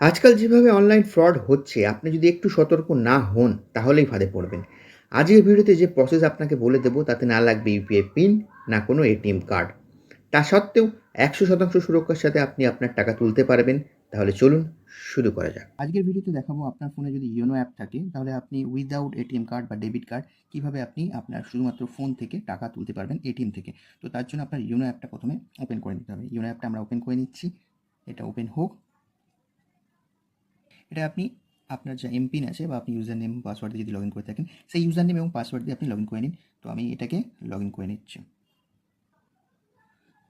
আজকাল যেভাবে online fraud হচ্ছে, আপনি যদি একটু সতর্ক না হন, তাহলেই ফাঁদে পড়বেন। আজকের ভিডিওতে যে প্রসেস আপনাকে বলে দেবো, তাতে না লাগবে ইউপিআই পিন, না কোনো এটিএম কার্ড। তা সত্ত্বেও একশো শতাংশ সুরক্ষার সাথে আপনি আপনার টাকা তুলতে পারবেন। তাহলে চলুন শুরু করা যাক। আজকের ভিডিওতে দেখাবো আপনার ফোনে যদি ইয়োনো অ্যাপ থাকে, তাহলে আপনি উইদাউট এটিএম কার্ড বা ডেবিট কার্ড কীভাবে আপনি আপনার শুধুমাত্র ফোন থেকে টাকা তুলতে পারবেন এটিএম থেকে। তো তার জন্য আপনার ইয়োনো অ্যাপটা প্রথমে ওপেন করে নিতে হবে। ইয়োনো অ্যাপটা আমরা ওপেন করে নিচ্ছি। এটা ওপেন হোক। এটা আপনি আপনার যে এমপিন আছে বা আপনি ইউজার নেম পাসওয়ার্ড দিয়ে যদি লগ ইন করে থাকেন, সেই ইউজার নেম এবং পাসওয়ার্ড দিয়ে আপনি লগ ইন করে নিন। তো আমি এটাকে লগ ইন করে নিচ্ছি।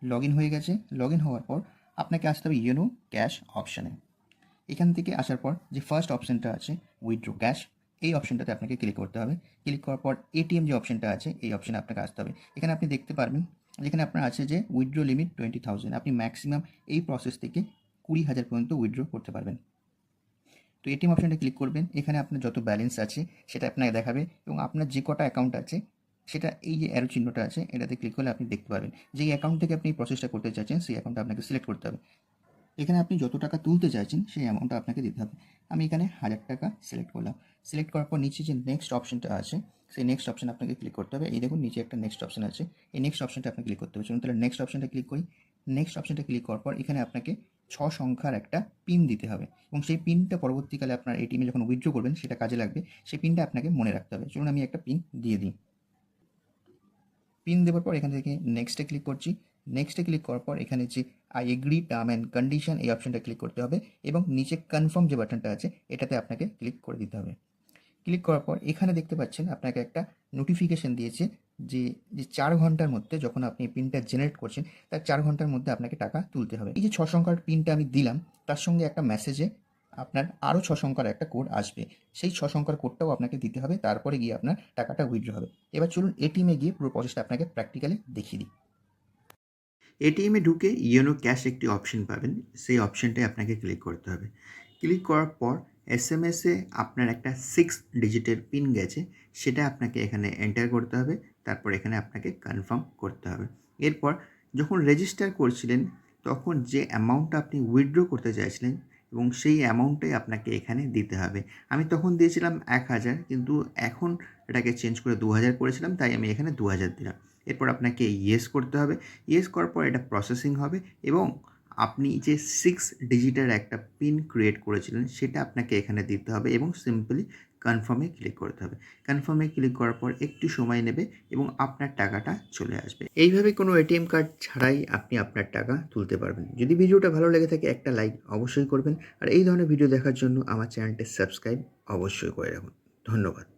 লগ ইন হয়ে গেছে। লগ ইন হওয়ার পর আপনাকে আসতে হবে ইয়োনো ক্যাশ অপশানে এখান থেকে আসার পর যে ফার্স্ট অপশানটা আছে উইথড্র ক্যাশ এই অপশানটাতে আপনাকে ক্লিক করতে হবে। ক্লিক করার পর এটিএম যে অপশানটা আছে, এই অপশানে আপনাকে আসতে হবে। এখানে আপনি দেখতে পারবেন যেখানে আপনার আছে যে উইথড্র লিমিট টোয়েন্টি থাউজেন্ড আপনি ম্যাক্সিমাম এই প্রসেস থেকে কুড়ি হাজার পর্যন্ত উইথড্র করতে পারবেন। তো এটিএম অপশানটা ক্লিক করবেন। এখানে আপনার যত ব্যালেন্স আছে, সেটা আপনাকে দেখাবে এবং আপনার যে কটা অ্যাকাউন্ট আছে, সেটা এই যে অ্যারো চিহ্নটা আছে, এটাতে ক্লিক করলে আপনি দেখতে পারবেন যেই অ্যাকাউন্ট থেকে আপনি প্রসেসটা করতে চাইছেন, সেই অ্যাকাউন্টটা আপনাকে সিলেক্ট করতে হবে। এখানে আপনি যত টাকা তুলতে চাইছেন, সেই অ্যামাউন্টটা আপনাকে দিতে হবে। আমি এখানে হাজার টাকা সিলেক্ট করলাম। সিলেক্ট করার পর নিচে যে নেক্সট অপশনটা আছে, সেই নেক্সট অপশন আপনাকে ক্লিক করতে হবে। এই দেখুন, নিচে একটা নেক্সট অপশন আছে। এই নেক্সট অপশনটা আপনি ক্লিক করতে হবে। চলুন তাহলে নেক্সট অপশনটা ক্লিক করি। নেক্সট অপশনটা ক্লিক করার পর এখানে আপনাকে ছ সংখ্যার একটা পিন দিতে হবে। এবং সেই পিনটা পরবর্তীকালে আপনার এটিএমে যখন উইথড্র করবেন, সেটা কাজে লাগবে। সেই পিনটা আপনাকে মনে রাখতে হবে। চলুন আমি একটা পিন দিয়ে দিই। পিন দেওয়ার পর এখান থেকে নেক্সটে ক্লিক করছি। নেক্সটে ক্লিক করার পর এখানে যে I agree term and condition এই অপশনটা ক্লিক করতে হবে এবং নিচে কনফার্ম যে বাটনটা আছে, এটাতে আপনাকে ক্লিক করে দিতে হবে। ক্লিক করার পর এখানে দেখতে পাচ্ছেন, আপনাকে একটা নোটিফিকেশন দিয়েছে যে যে চার ঘণ্টার মধ্যে যখন আপনি পিনটা জেনারেট করছেন, তার চার ঘণ্টার মধ্যে আপনাকে টাকা তুলতে হবে। এই যে ছ সংখ্যার পিনটা আমি দিলাম, তার সঙ্গে একটা মেসেজে আপনার আরও ছ সংখ্যার একটা কোড আসবে। সেই ছ সংখ্যার কোডটাও আপনাকে দিতে হবে, তারপরে গিয়ে আপনার টাকাটা উইথড্র হবে। এবার চলুন এটিএমে গিয়ে পুরো প্রসেসটা আপনাকে প্র্যাকটিক্যালি দেখিয়ে দিই। এটিএমে ঢুকে ইয়োনো ক্যাশ একটি অপশন পাবেন। সেই অপশনটায় আপনাকে ক্লিক করতে হবে। ক্লিক করার পর এস এম এসে আপনার একটা সিক্স ডিজিটের পিন গেছে, সেটা আপনাকে এখানে এন্টার করতে হবে, তারপর এখানে আপনাকে কনফার্ম করতে হবে। এরপর যখন রেজিস্টার করছিলেন, তখন যে অ্যামাউন্টটা আপনি উইথড্র করতে চাইছিলেন, এবং সেই অ্যামাউন্টটাই আপনাকে এখানে দিতে হবে। আমি তখন দিয়েছিলাম এক হাজার, কিন্তু এখন এটাকে চেঞ্জ করে দু হাজার করেছিলাম, তাই আমি এখানে দু হাজার দিলাম। এরপর আপনাকে ইয়েস করতে হবে। ইয়েস করার পর এটা প্রসেসিং হবে, এবং আপনি যে সিক্স ডিজিটের একটা পিন ক্রিয়েট করেছিলেন, সেটা আপনাকে এখানে দিতে হবে এবং সিম্পলি কনফার্মে ক্লিক করতে হবে। কনফার্মে ক্লিক করার পর একটু সময় নেবে এবং আপনার টাকাটা চলে আসবে। এইভাবে কোনো এটিএম কার্ড ছাড়াই আপনি আপনার টাকা তুলতে পারবেন। যদি ভিডিওটা ভালো লেগে থাকে, একটা লাইক অবশ্যই করবেন। আর এই ধরনের ভিডিও দেখার জন্য আমার চ্যানেলটি সাবস্ক্রাইব অবশ্যই করে রাখুন। ধন্যবাদ।